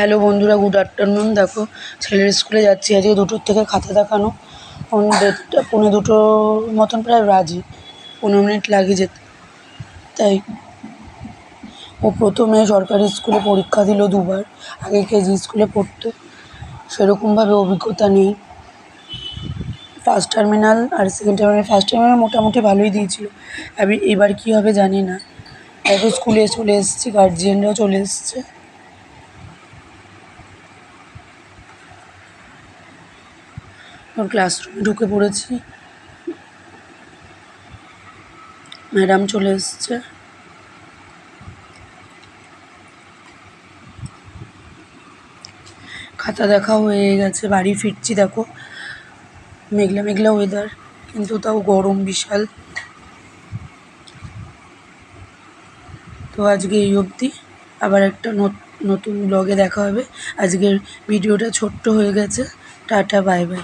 Hello বন্ধুরা good afternoon দেখো, ছেলের স্কুলে যাচ্ছি আজকে দুটোর থেকে খাতা দেখানো। দেড়টা, পৌনে দুটোর মতন প্রায় রাজি পনেরো মিনিট লাগে যেতে। তাই, ও প্রথমে সরকারি স্কুলে পরীক্ষা দিল দুবার, আগে কেজি স্কুলে পড়তো। সেরকমভাবে অভিজ্ঞতা নেই। ফার্স্ট টার্মিনাল আর সেকেন্ড টার্মিনাল ফার্স্ট টার্মিনাল মোটামুটি ভালোই দিয়েছিল। আমি এবার কী হবে জানি না। দেখো স্কুলে চলে এসেছি গার্জিয়ানরাও চলে এসছে। ওর ক্লাসরুমে ঢুকে পড়েছি। ম্যাডাম চলে এসছে। খাতা দেখা হয়ে গেছে, বাড়ি ফিরছি দেখো। মেঘলা মেঘলা ওয়েদার কিন্তু তাও গরম বিশাল। তো আজকে এই অবধি। আবার একটা নত- নতুন ব্লগে দেখা হবে। আজকের ভিডিওটা ছোট্ট হয়ে গেছে। Tata bye bye